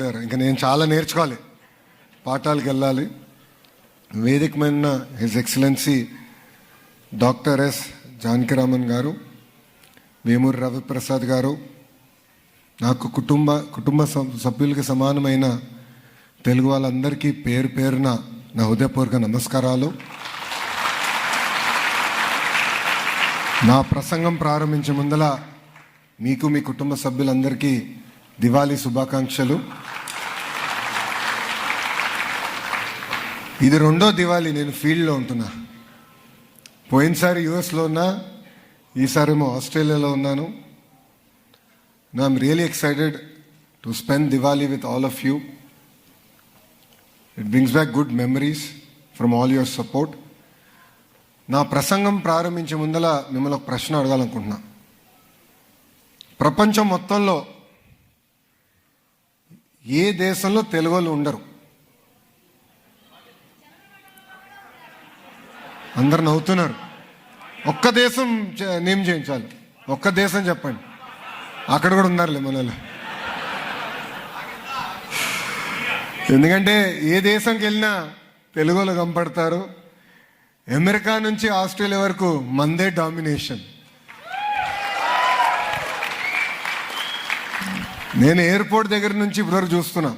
ఇంకా నేను చాలా నేర్చుకోవాలి. పాఠాలకు వెళ్ళాలి. వేదిక మీద his excellency doctor S Janakiraman garu Vemuri Raviprasad గారు నాకు కుటుంబ కుటుంబ సభ్- సభ్యులకి సమానమైన తెలుగు వాళ్ళందరికీ పేరు పేరున నా హృదయపూర్వక నమస్కారాలు. నా ప్రసంగం ప్రారంభించే ముందల మీకు మీ కుటుంబ సభ్యులందరికీ దివాళీ శుభాకాంక్షలు. ఇది రెండో దివాళీ నేను ఫీల్డ్లో ఉంటున్నా. పోయినసారి యుఎస్లో ఉన్నా ఈసారి ఏమో ఆస్ట్రేలియాలో ఉన్నాను. I'm really excited to spend Diwali with all of you it brings back good memories from all your support నా ప్రసంగం ప్రారంభించే ముందల మిమ్మల్ని ఒక ప్రశ్న అడగాలనుకుంటున్నా. ప్రపంచం మొత్తంలో ఏ దేశంలో తెలుగు ఉండరు? అందరు నవ్వుతున్నారు. ఒక్క దేశం నేమ్ చేయించాలి ఒక్క దేశం చెప్పండి. అక్కడ కూడా ఉన్నారులే మనలో ఎందుకంటే ఏ దేశంకి వెళ్ళినా తెలుగు వాళ్ళు కనపడతారు అమెరికా నుంచి ఆస్ట్రేలియా వరకు మందే డామినేషన్. నేను ఎయిర్పోర్ట్ దగ్గర నుంచి ఇప్పటివరకు చూస్తున్నా.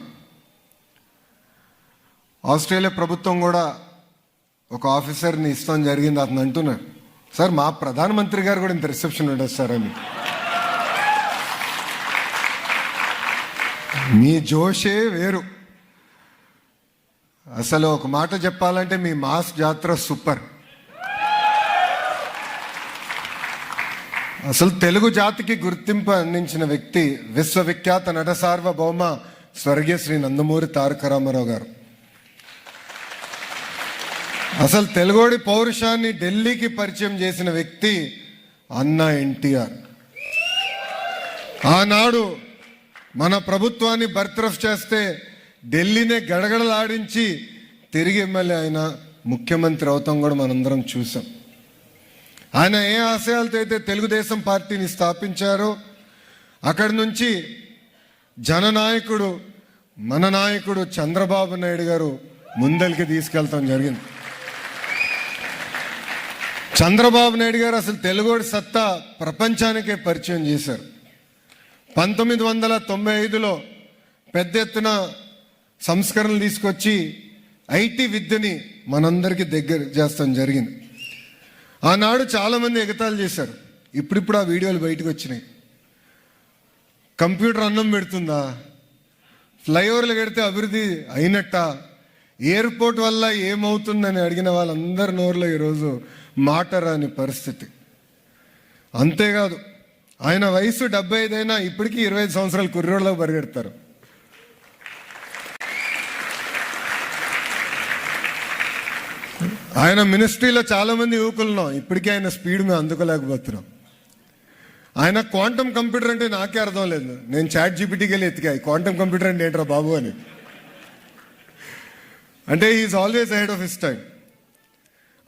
ఆస్ట్రేలియా ప్రభుత్వం కూడా ఒక ఆఫీసర్ని ఇష్టం జరిగింది అతను అంటున్నారు సార్ మా ప్రధానమంత్రి గారు కూడా ఇంత రిసెప్షన్ ఉండదు సార్ అని. మీ జోషే వేరు. అసలు ఒక మాట చెప్పాలంటే మీ మాస్ జాతర సూపర్. అసలు తెలుగు జాతికి గుర్తింపు అందించిన వ్యక్తి విశ్వవిఖ్యాత నట సార్వభౌమ స్వర్గీయ శ్రీ నందమూరి తారక రామారావు గారు. అసలు తెలుగోడి పౌరుషాన్ని ఢిల్లీకి పరిచయం చేసిన వ్యక్తి అన్న ఎన్టీఆర్. ఆనాడు మన ప్రభుత్వాన్ని బర్తరఫ్ చేస్తే ఢిల్లీనే గడగడలాడించి తిరిగి ఎమ్మెల్యే ఆయన ముఖ్యమంత్రి అవుతాం కూడా మనందరం చూసాం. ఆయన ఏ ఆశయాలతో అయితే తెలుగుదేశం పార్టీని స్థాపించారో అక్కడి నుంచి జననాయకుడు మన నాయకుడు చంద్రబాబు నాయుడు గారు ముందలికి తీసుకెళ్తాం జరిగింది. చంద్రబాబు నాయుడు గారు అసలు తెలుగోడి సత్తా ప్రపంచానికే పరిచయం చేశారు. పంతొమ్మిది వందల తొంభై ఐదులో పెద్ద ఎత్తున సంస్కరణలు తీసుకొచ్చి ఐటీ విద్యని మనందరికీ దగ్గర చేస్తాం జరిగింది. ఆనాడు చాలామంది ఎగతాళి చేశారు. ఇప్పుడిప్పుడు ఆ వీడియోలు బయటకు వచ్చినాయి. కంప్యూటర్ అన్నం పెడుతుందా? ఫ్లైఓవర్లు కడితే అభివృద్ధి అయినట్ట? ఎయిర్పోర్ట్ వల్ల ఏమవుతుందని అడిగిన వాళ్ళందరి నోరులో ఈరోజు మాట రాని పరిస్థితి. అంతేకాదు ఆయన వయసు డెబ్బై ఐదైనా ఇప్పటికీ ఇరవై ఐదు సంవత్సరాలు కుర్రోళ్ళలో పరిగెడతారు. ఆయన మినిస్ట్రీలో చాలామంది యువకులున్నాం ఇప్పటికీ ఆయన స్పీడ్ మేము అందుకోలేకపోతున్నాం. ఆయన క్వాంటమ్ కంప్యూటర్ అంటే నాకే అర్థం లేదు. నేను చాట్ జీపీటీకి వెళ్ళి ఎత్తికా క్వాంటమ్ కంప్యూటర్ అంటే ఏంట్రా బాబు అని. అంటే is always head of his time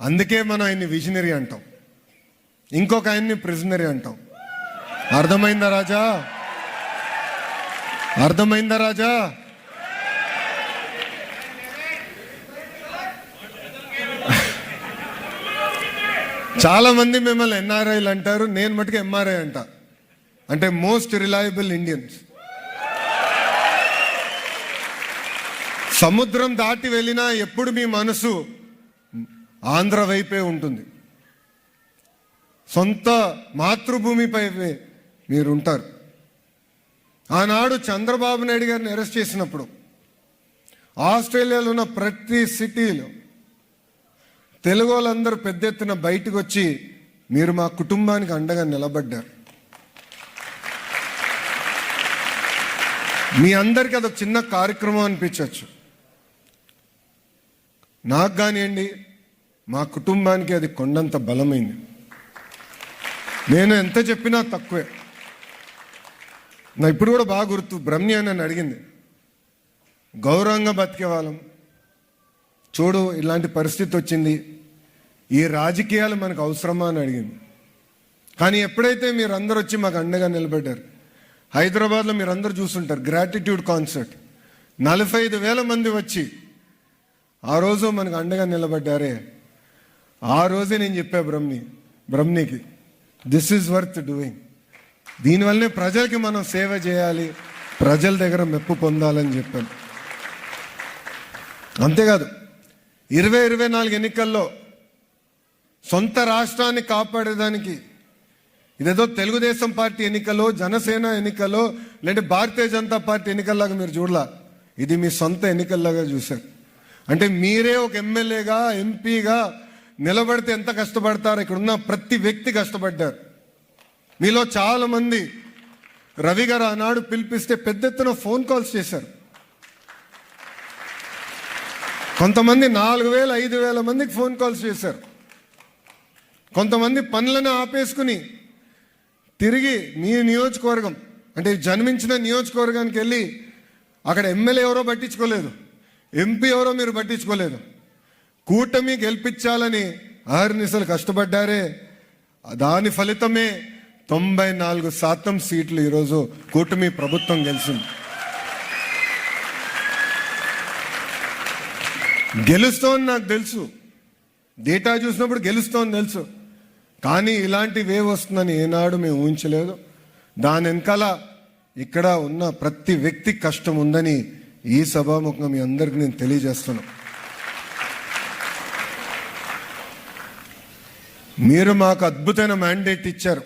అందుకే మనం ఆయన్ని విజనరీ అంటాం. ఇంకొక ఆయన్ని ప్రిజనరీ అంటాం. అర్థమైందా రాజా? అర్థమైందా రాజా? చాలామంది మిమ్మల్ని ఎన్ఆర్ఐలు అంటారు నేను మటుకు ఎంఆర్ఐ అంట. అంటే మోస్ట్ రిలయబుల్ ఇండియన్స్ సముద్రం దాటి వెళ్ళినా ఎప్పుడు మీ మనసు ఆంధ్ర వైపే ఉంటుంది. సొంత మాతృభూమిపై మీరు ఉంటారు ఆనాడు చంద్రబాబు నాయుడు గారిని అరెస్ట్ చేసినప్పుడు ఆస్ట్రేలియాలో ఉన్న ప్రతి సిటీలో తెలుగు వాళ్ళందరూ పెద్ద ఎత్తున బయటకు వచ్చి మీరు మా కుటుంబానికి అండగా నిలబడ్డారు. మీ అందరికీ అదొక చిన్న కార్యక్రమం అనిపించవచ్చు. నాకు కానివ్వండి మా కుటుంబానికి అది కొండంత బలమైంది. నేను ఎంత చెప్పినా తక్కువే. నా ఇప్పుడు కూడా బాగా గుర్తు బ్రహ్మి అని నన్ను అడిగింది. గౌరవంగా బతికే వాళ్ళం. చూడు ఇలాంటి పరిస్థితి వచ్చింది. ఈ రాజకీయాలు మనకు అవసరమా అని అడిగింది. కానీ ఎప్పుడైతే మీరు వచ్చి మాకు అండగా నిలబడ్డారు హైదరాబాద్లో మీరు చూసుంటారు చూస్తుంటారు గ్రాటిట్యూడ్ కాన్సర్ట్ నలభై ఐదు వేల మంది వచ్చి ఆ రోజు మనకు అండగా నిలబడ్డారే. ఆ రోజే నేను చెప్పా బ్రహ్మి బ్రహ్మికి దిస్ ఈజ్ వర్త్ డూయింగ్ దీనివల్లనే ప్రజలకి మనం సేవ చేయాలి ప్రజల దగ్గర మెప్పు పొందాలని చెప్పాను అంతేకాదు ఇరవై ఇరవై నాలుగు ఎన్నికల్లో సొంత రాష్ట్రాన్ని కాపాడేదానికి ఇదేదో తెలుగుదేశం పార్టీ ఎన్నికలో జనసేన ఎన్నికలో లేదంటే భారతీయ జనతా పార్టీ ఎన్నికల్లాగా మీరు చూడలా. ఇది మీ సొంత ఎన్నికల్లాగా చూశారు. అంటే మీరే ఒక ఎమ్మెల్యేగా ఎంపీగా నిలబడితే ఎంత కష్టపడతారో? ఇక్కడ ఉన్న ప్రతి వ్యక్తి కష్టపడ్డారు. మీలో చాలామంది రవి గారు ఆనాడు పిలిపిస్తే పెద్ద ఎత్తున ఫోన్ కాల్స్ చేశారు. కొంతమంది నాలుగు వేల ఐదు వేల మందికి ఫోన్ కాల్స్ చేశారు. కొంతమంది పనులను ఆపేసుకుని తిరిగి మీ నియోజకవర్గం అంటే జన్మించిన నియోజకవర్గానికి వెళ్ళి అక్కడ ఎమ్మెల్యే ఎవరో పట్టించుకోలేదు. ఎంపీ ఎవరో మీరు పట్టించుకోలేదు. కూటమి గెలిపించాలని అహర్నిశలు కష్టపడ్డారే. దాని ఫలితమే తొంభై నాలుగు శాతం సీట్లు ఈరోజు కూటమి ప్రభుత్వం గెలిచింది. గెలుస్తోంది నాకు తెలుసు. డేటా చూసినప్పుడు గెలుస్తోంది తెలుసు. కానీ ఇలాంటి వేవ్ వస్తుందని ఏనాడు మేము ఊహించలేదు. దాని వెనకాల ఇక్కడ ఉన్న ప్రతి వ్యక్తి కష్టం ఉందని ఈ సభాముఖంగా మీ అందరికి నేను తెలియజేస్తున్నాను. మీరు మాకు అద్భుతమైన మ్యాండేట్ ఇచ్చారు.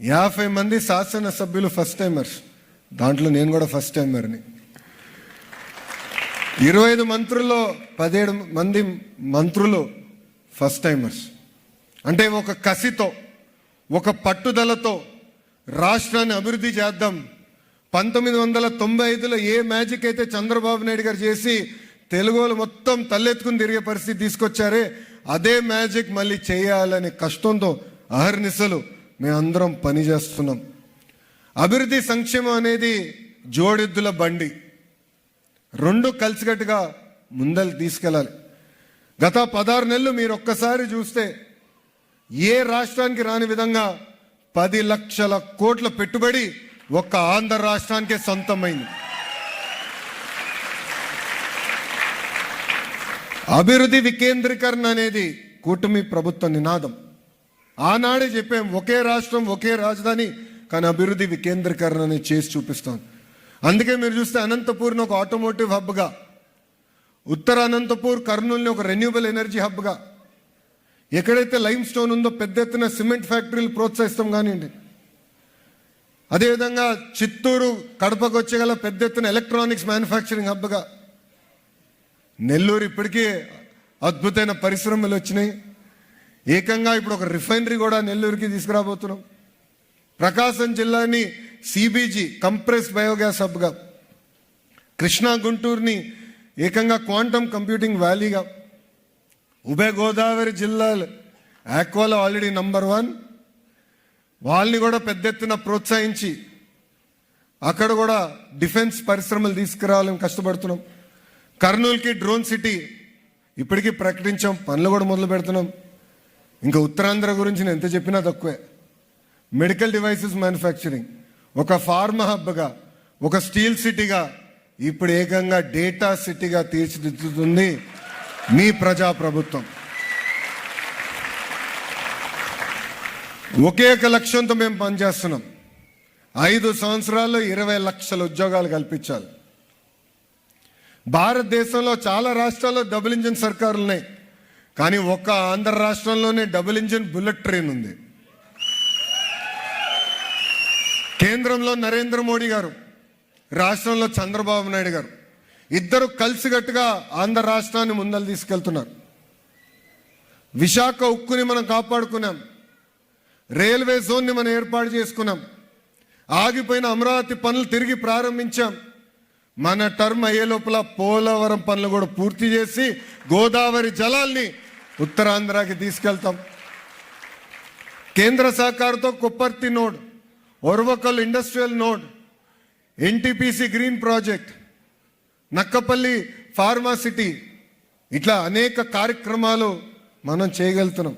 యాభై మంది శాసనసభ్యులు ఫస్ట్ టైమర్స్ దాంట్లో నేను కూడా ఫస్ట్ టైమర్ని ఇరవై ఐదు మంత్రుల్లో పదిహేడు మంది మంత్రులు ఫస్ట్ టైమర్స్ అంటే ఒక కసితో ఒక పట్టుదలతో రాష్ట్రాన్ని అభివృద్ధి చేద్దాం. పంతొమ్మిది వందల తొంభై ఐదులో ఏ మ్యాజిక్ అయితే చంద్రబాబు నాయుడు గారు చేసి తెలుగు వాళ్ళు మొత్తం తలెత్తుకుని తిరిగే పరిస్థితి తీసుకొచ్చారే అదే మ్యాజిక్ మళ్ళీ చేయాలనే కష్టంతో అహర్నిశలు మేమందరం పనిచేస్తున్నాం అభివృద్ధి సంక్షేమం అనేది జోడెద్దుల బండి. రెండు కలిసికట్టుగా ముందలు తీసుకెళ్ళాలి. గత పదహారు నెలలు మీరు ఒక్కసారి చూస్తే ఏ రాష్ట్రానికి రాని విధంగా పది లక్షల కోట్ల పెట్టుబడి ఒక్క ఆంధ్ర రాష్ట్రానికే సొంతమైంది. అభివృద్ధి వికేంద్రీకరణ అనేది కూటమి ప్రభుత్వ నినాదం. ఆనాడే చెప్పాం ఒకే రాష్ట్రం ఒకే రాజధాని కానీ అభివృద్ధి వికేంద్రీకరణ అనేది చేసి చూపిస్తాం. అందుకే మీరు చూస్తే అనంతపూర్ని ఒక ఆటోమోటివ్ హబ్గా ఉత్తర అనంతపూర్ కర్నూలుని ఒక రెన్యూబుల్ ఎనర్జీ హబ్గా ఎక్కడైతే లైమ్ స్టోన్ ఉందో పెద్ద ఎత్తున సిమెంట్ ఫ్యాక్టరీలు ప్రోత్సహిస్తాం కానివ్వండి. అదేవిధంగా చిత్తూరు కడపకు వచ్చేగల పెద్ద ఎత్తున ఎలక్ట్రానిక్స్ మ్యానుఫ్యాక్చరింగ్ హబ్గా నెల్లూరు ఇప్పటికీ అద్భుతమైన పరిశ్రమలు వచ్చినాయి. ఏకంగా ఇప్పుడు ఒక రిఫైనరీ కూడా నెల్లూరుకి తీసుకురాబోతున్నాం. ప్రకాశం జిల్లాని సిబీజీ కంప్రెస్ బయోగ్యాస్ హబ్గా కృష్ణా గుంటూరుని ఏకంగా క్వాంటమ్ కంప్యూటింగ్ వ్యాలీగా ఉభయ గోదావరి జిల్లాలు ఆక్వాలో ఆల్రెడీ నంబర్ వన్. వాళ్ళని కూడా పెద్ద ఎత్తున ప్రోత్సహించి అక్కడ కూడా డిఫెన్స్ పరిశ్రమలు తీసుకురావాలని కష్టపడుతున్నాం. కర్నూలుకి డ్రోన్ సిటీ. ఇప్పటికీ ప్రకటించాం పనులు కూడా మొదలు పెడుతున్నాం. ఇంకా ఉత్తరాంధ్ర గురించి నేను ఎంత చెప్పినా తక్కువే. మెడికల్ డివైసెస్ మ్యానుఫ్యాక్చరింగ్ ఒక ఫార్మా హబ్గా ఒక స్టీల్ సిటీగా ఇప్పుడు ఏకంగా డేటా సిటీగా తీర్చిదిద్దుతుంది మీ ప్రజా ప్రభుత్వం ఒకే ఒక లక్ష్యంతో మేము పనిచేస్తున్నాం. ఐదు సంవత్సరాల్లో ఇరవై లక్షల ఉద్యోగాలు కల్పించాలి. భారతదేశంలో చాలా రాష్ట్రాల్లో డబుల్ ఇంజిన్ సర్కారులు ఉన్నాయి. కానీ ఒక్క ఆంధ్ర రాష్ట్రంలోనే డబుల్ ఇంజిన్ బుల్లెట్ ట్రైన్ ఉంది. కేంద్రంలో నరేంద్ర మోడీ గారు రాష్ట్రంలో చంద్రబాబు నాయుడు గారు ఇద్దరు కలిసికట్టుగా ఆంధ్ర రాష్ట్రాన్ని ముందలు తీసుకెళ్తున్నారు. విశాఖ ఉక్కుని మనం కాపాడుకున్నాం. రైల్వే జోన్ని మనం ఏర్పాటు చేసుకున్నాం. ఆగిపోయిన అమరావతి పనులు తిరిగి ప్రారంభించాం. మన టర్మ్ అయ్యే లోపల పోలవరం పనులు కూడా పూర్తి చేసి గోదావరి జలాల్ని ఉత్తరాంధ్రకి తీసుకెళ్తాం. కేంద్ర సహకారంతో Kopparthi node Orvakal industrial node NTPC green project Nakkapalli pharma city ఇట్లా అనేక కార్యక్రమాలు మనం చేయగలుగుతున్నాం.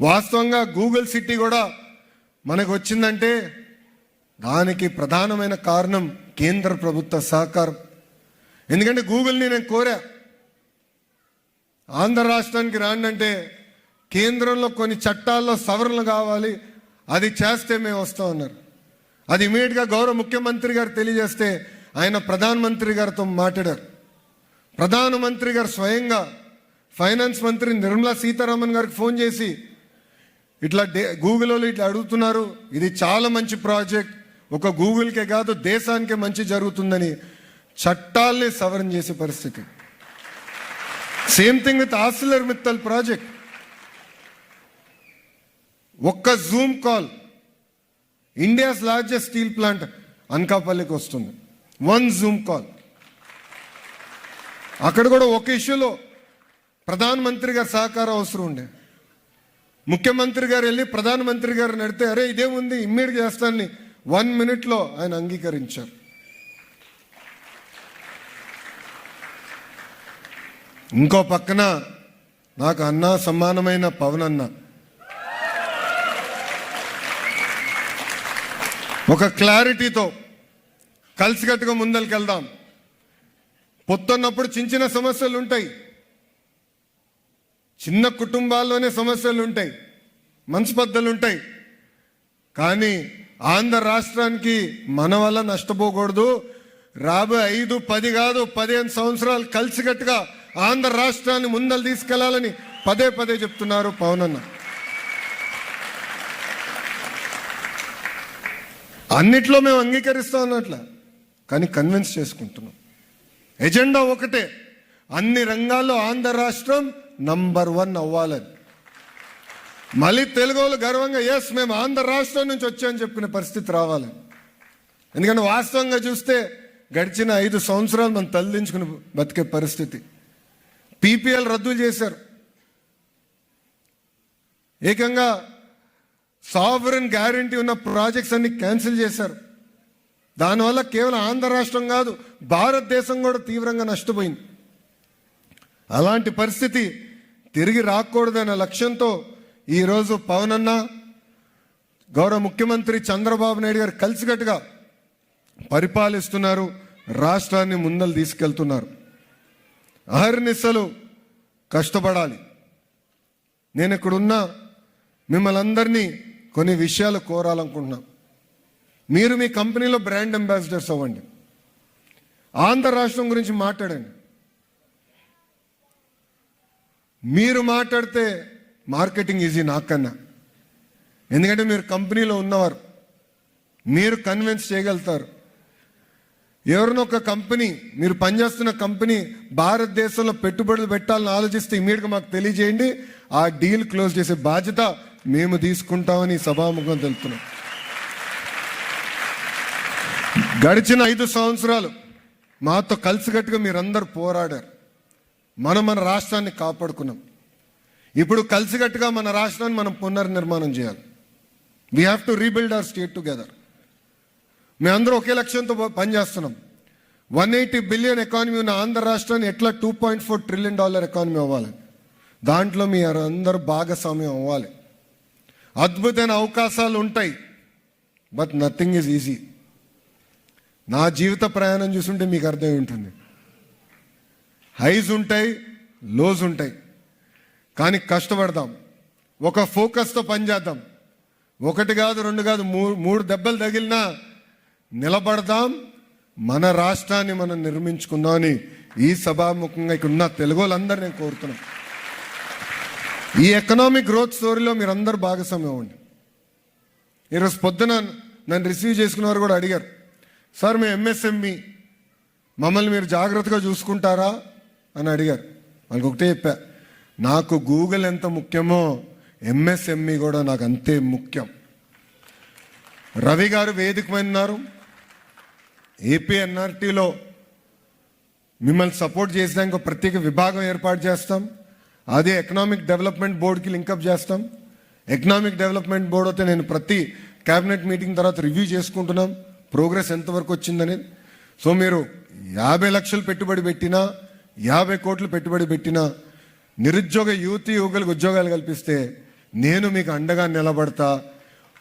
వాస్తవంగా గూగుల్ సిటీ కూడా మనకు వచ్చిందంటే దానికి ప్రధానమైన కారణం కేంద్ర ప్రభుత్వ సహకారం. ఎందుకంటే గూగుల్ని నేను కోరా. ఆంధ్ర రాష్ట్రానికి రాండి అంటే కేంద్రంలో కొన్ని చట్టాల్లో సవరణలు కావాలి అది చేస్తే మేము వస్తాం అన్నారు అది ఇమీడియట్గా గౌరవ ముఖ్యమంత్రి గారు తెలియజేస్తే ఆయన ప్రధానమంత్రి గారితో మాట్లాడారు. ప్రధానమంత్రి గారు స్వయంగా ఫైనాన్స్ మంత్రి నిర్మలా సీతారామన్ గారికి ఫోన్ చేసి ఇట్లా డే గూగుల్లో ఇట్లా అడుగుతున్నారు ఇది చాలా మంచి ప్రాజెక్ట్ ఒక గూగుల్కే కాదు దేశానికే మంచి జరుగుతుందని చట్టాల్ని సవరణ చేసే పరిస్థితి. Same thing with Arcelor Mittal project. ఒక్క zoom call India's largest steel plant అనకాపల్లికి వస్తుంది. One zoom call. అక్కడ కూడా ఒక ఇష్యూలో ప్రధానమంత్రి గారి సహకారం అవసరం ఉండే. ముఖ్యమంత్రి గారు వెళ్ళి ప్రధానమంత్రి గారు నడితే అరే ఇదేముంది? ఇమ్మీడియట్ చేస్తానని వన్ మినిట్లో ఆయన అంగీకరించారు. ఇంకో పక్కన నాకు అన్న సమానమైన పవన్ అన్న. ఒక క్లారిటీతో కలిసికట్టుగా ముందరికి వెళ్దాం పొత్తున్నప్పుడు చిన్న చిన్న సమస్యలు ఉంటాయి. చిన్న కుటుంబాల్లోనే సమస్యలు ఉంటాయి. మనస్పర్ధలు ఉంటాయి. కానీ ఆంధ్ర రాష్ట్రానికి మన వల్ల నష్టపోకూడదు. రాబోయే ఐదు పది కాదు పదిహేను సంవత్సరాలు కలిసికట్టుగా ఆంధ్ర రాష్ట్రాన్ని ముందలు తీసుకెళ్ళాలని పదే పదే చెప్తున్నారు పవన్ అన్న. అన్నిట్లో మేము అంగీకరిస్తాం అన్నట్ల కానీ కన్విన్స్ చేసుకుంటున్నాం. ఎజెండా ఒకటే అన్ని రంగాల్లో ఆంధ్ర రాష్ట్రం నంబర్ వన్ అవ్వాలని. మళ్ళీ తెలుగు వాళ్ళు గర్వంగా ఎస్ మేము ఆంధ్ర రాష్ట్రం నుంచి వచ్చామని చెప్పుకునే పరిస్థితి రావాలి. ఎందుకంటే వాస్తవంగా చూస్తే గడిచిన ఐదు సంవత్సరాలు మనం తల్లించుకుని బతికే పరిస్థితి. పీపీఎల్ రద్దు చేశారు. ఏకంగా సావరన్ గ్యారంటీ ఉన్న ప్రాజెక్ట్స్ అన్ని క్యాన్సిల్ చేశారు. దానివల్ల కేవలం ఆంధ్ర రాష్ట్రం కాదు భారతదేశం కూడా తీవ్రంగా నష్టపోయింది. అలాంటి పరిస్థితి తిరిగి రాకూడదనే లక్ష్యంతో ఈరోజు పవన్ అన్న గౌరవ ముఖ్యమంత్రి చంద్రబాబు నాయుడు గారు కలిసికట్టుగా పరిపాలిస్తున్నారు రాష్ట్రాన్ని ముందలు తీసుకెళ్తున్నారు. అహర్నిశలు కష్టపడాలి. నేను ఇక్కడున్న మిమ్మల్ని అందరినీ కొన్ని విషయాలు కోరాలనుకుంటున్నా. మీరు మీ కంపెనీలో బ్రాండ్ అంబాసిడర్స్ అవ్వండి. ఆంధ్ర రాష్ట్రం గురించి మాట్లాడండి. మీరు మాట్లాడితే మార్కెటింగ్ ఈజీ నాకన్నా. ఎందుకంటే మీరు కంపెనీలో ఉన్నవారు. మీరు కన్విన్స్ చేయగలుగుతారు. ఎవరినో ఒక కంపెనీ మీరు పనిచేస్తున్న కంపెనీ భారతదేశంలో పెట్టుబడులు పెట్టాలని ఆలోచిస్తే ఇమీడియట్గా మాకు తెలియజేయండి. ఆ డీల్ క్లోజ్ చేసే బాధ్యత మేము తీసుకుంటామని సభాముఖం తెలుపుతున్నాం. గడిచిన ఐదు సంవత్సరాలు మాతో కలిసికట్టుగా మీరందరూ పోరాడారు. మనం మన రాష్ట్రాన్ని కాపాడుకున్నాం. ఇప్పుడు కలిసికట్టుగా మన రాష్ట్రాన్ని మనం పునర్నిర్మాణం చేయాలి. We have to rebuild our state together మేమందరూ ఒకే లక్ష్యంతో పనిచేస్తున్నాం. వన్ ఎయిటీ బిలియన్ ఎకానమీ ఉన్న ఆంధ్ర రాష్ట్రాన్ని ఎట్లా two point four trillion dollar economy అవ్వాలి? దాంట్లో మీ అందరూ భాగస్వామ్యం అవ్వాలి. అద్భుతమైన అవకాశాలు ఉంటాయి. But nothing is easy. నా జీవిత ప్రయాణం చూసుంటే మీకు అర్థమై ఉంటుంది. హైస్ ఉంటాయి లోస్ ఉంటాయి. కానీ కష్టపడదాం ఒక ఫోకస్తో పనిచేద్దాం ఒకటి కాదు రెండు కాదు మూడు మూడు దెబ్బలు తగిలినా నిలబడదాం. మన రాష్ట్రాన్ని మనం నిర్మించుకుందామని ఈ సభాముఖంగా ఇక్కడ ఉన్న తెలుగు వాళ్ళందరూ నేను కోరుతున్నాను. ఈ ఎకనామిక్ గ్రోత్ స్టోరీలో మీరందరూ భాగస్వామ్యం అవ్వండి. ఈరోజు పొద్దున నన్ను రిసీవ్ చేసుకున్న వారు కూడా అడిగారు సార్ మేము ఎంఎస్ఎంఈ మమ్మల్ని మీరు జాగ్రత్తగా చూసుకుంటారా? అని అడిగారు. వాళ్ళకి ఒకటే చెప్పా నాకు గూగుల్ ఎంత ముఖ్యమో ఎంఎస్ఎంఈ కూడా నాకు అంతే ముఖ్యం. రవి గారు వేదికమైనారు ఏపీఎన్ఆర్టీలో ఏపీ ఎన్ఆర్టీలో మిమ్మల్ని సపోర్ట్ చేసడానికి ప్రత్యేక విభాగం ఏర్పాటు చేస్తాం. అదే ఎకనామిక్ డెవలప్మెంట్ బోర్డుకి లింకప్ చేస్తాం. ఎకనామిక్ డెవలప్మెంట్ బోర్డు అయితే నేను ప్రతి క్యాబినెట్ మీటింగ్ తర్వాత రివ్యూ చేసుకుంటున్నాం. ప్రోగ్రెస్ ఎంతవరకు వచ్చిందని. సో మీరు యాభై లక్షలు పెట్టుబడి పెట్టినా యాభై కోట్లు పెట్టుబడి పెట్టినా నిరుద్యోగ యువతి యువకులకు ఉద్యోగాలు కల్పిస్తే నేను మీకు అండగా నిలబడతా.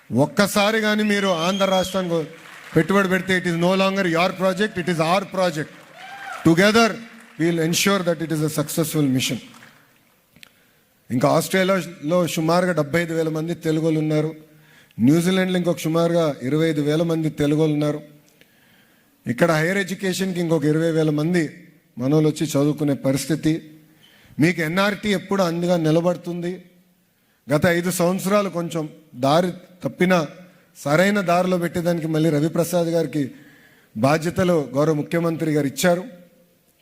ఒక్కసారి కానీ మీరు ఆంధ్ర రాష్ట్రానికి పెట్టుబడి పెడితే it is no longer your project it is our project together we'll ensure that it is a successful mission ఇంకా ఆస్ట్రేలియాలో సుమారుగా డెబ్బై ఐదు వేల మంది తెలుగులు ఉన్నారు. న్యూజిలాండ్లో ఇంకొక సుమారుగా ఇరవై ఐదు వేల మంది తెలుగులు ఉన్నారు. ఇక్కడ హైయర్ ఎడ్యుకేషన్కి ఇంకొక ఇరవై వేల మంది మనోళ్ళు వచ్చి చదువుకునే పరిస్థితి. మీకు ఎన్ఆర్టీ ఎప్పుడు అందుగా నిలబడుతుంది? గత ఐదు సంవత్సరాలు కొంచెం దారి తప్పిన సరైన దారిలో పెట్టేదానికి మళ్ళీ రవిప్రసాద్ గారికి బాధ్యతలు గౌరవ ముఖ్యమంత్రి గారు ఇచ్చారు.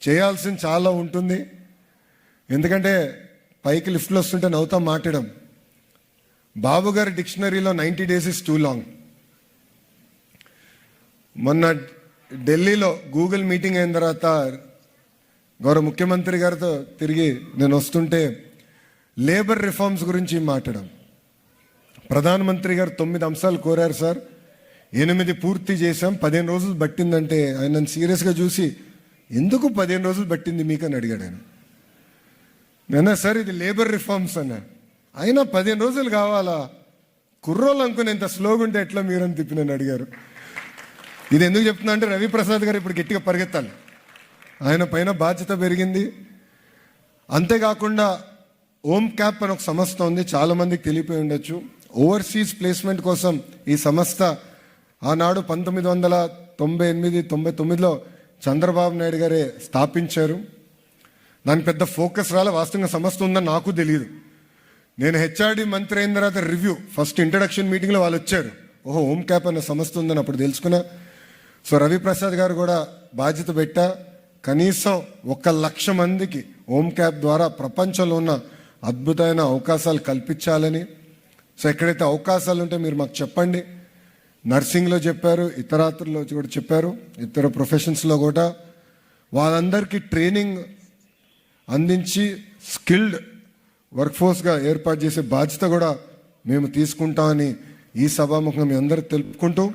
చేయాల్సింది చాలా ఉంటుంది. ఎందుకంటే పైకి లిఫ్ట్లో వస్తుంటే నవ్వుతాం మాట్లాడడం. బాబు గారి డిక్షనరీలో ninety days is too long. మొన్న ఢిల్లీలో గూగుల్ మీటింగ్ అయిన తర్వాత గౌరవ ముఖ్యమంత్రి గారితో తిరిగి నేను వస్తుంటే లేబర్ రిఫార్మ్స్ గురించి మాట్లాడాం. ప్రధానమంత్రి గారు తొమ్మిది అంశాలు కోరారు సార్. ఎనిమిది పూర్తి చేశాం. పదిహేను రోజులు పట్టిందంటే ఆయన నన్ను సీరియస్గా చూసి ఎందుకు పదిహేను రోజులు పట్టింది మీకని అడిగాడు ఆయన. నేనా సార్ ఇది లేబర్ రిఫార్మ్స్ అన్న. అయినా పదిహేను రోజులు కావాలా? కుర్రోళ్ళు అనుకుని ఇంత స్లోగా ఉంటే ఎట్లా మీరని తిప్పి నన్ను అడిగారు. ఇది ఎందుకు చెప్తున్నా అంటే రవిప్రసాద్ గారు ఇప్పుడు గట్టిగా పరిగెత్తాలి. ఆయన పైన బాధ్యత పెరిగింది. అంతేకాకుండా ఓమ్ క్యాప్ అని ఒక సంస్థ ఉంది చాలామందికి తెలియపోయి ఉండొచ్చు. ఓవర్సీస్ ప్లేస్మెంట్ కోసం ఈ సంస్థ ఆనాడు పంతొమ్మిది వందల తొంభై ఎనిమిది తొంభై తొమ్మిదిలో చంద్రబాబు నాయుడు గారే స్థాపించారు. దానికి పెద్ద ఫోకస్ రాలే వాస్తవంగా సంస్థ ఉందని నాకు తెలియదు నేను హెచ్ఆర్డి మంత్రి అయిన తర్వాత రివ్యూ ఫస్ట్ ఇంట్రడక్షన్ మీటింగ్లో వాళ్ళు వచ్చారు. ఓహో హోమ్ క్యాప్ అనే సంస్థ ఉందని అప్పుడు తెలుసుకున్నా. సో రవిప్రసాద్ గారు కూడా బాధ్యత పెట్టా. కనీసం ఒక లక్ష మందికి హోమ్ క్యాప్ ద్వారా ప్రపంచంలో ఉన్న అద్భుతమైన అవకాశాలు కల్పించాలని. సో ఎక్కడైతే అవకాశాలు ఉంటే మీరు మాకు చెప్పండి. నర్సింగ్లో చెప్పారు ఇతరాత్రుల్లో కూడా చెప్పారు ఇతర ప్రొఫెషన్స్లో కూడా. వాళ్ళందరికీ ట్రైనింగ్ అందించి స్కిల్డ్ వర్క్ఫోర్స్గా ఏర్పాటు చేసే బాధ్యత కూడా మేము తీసుకుంటామని ఈ సభాముఖంగా మీ అందరూ తెలుపుకుంటూ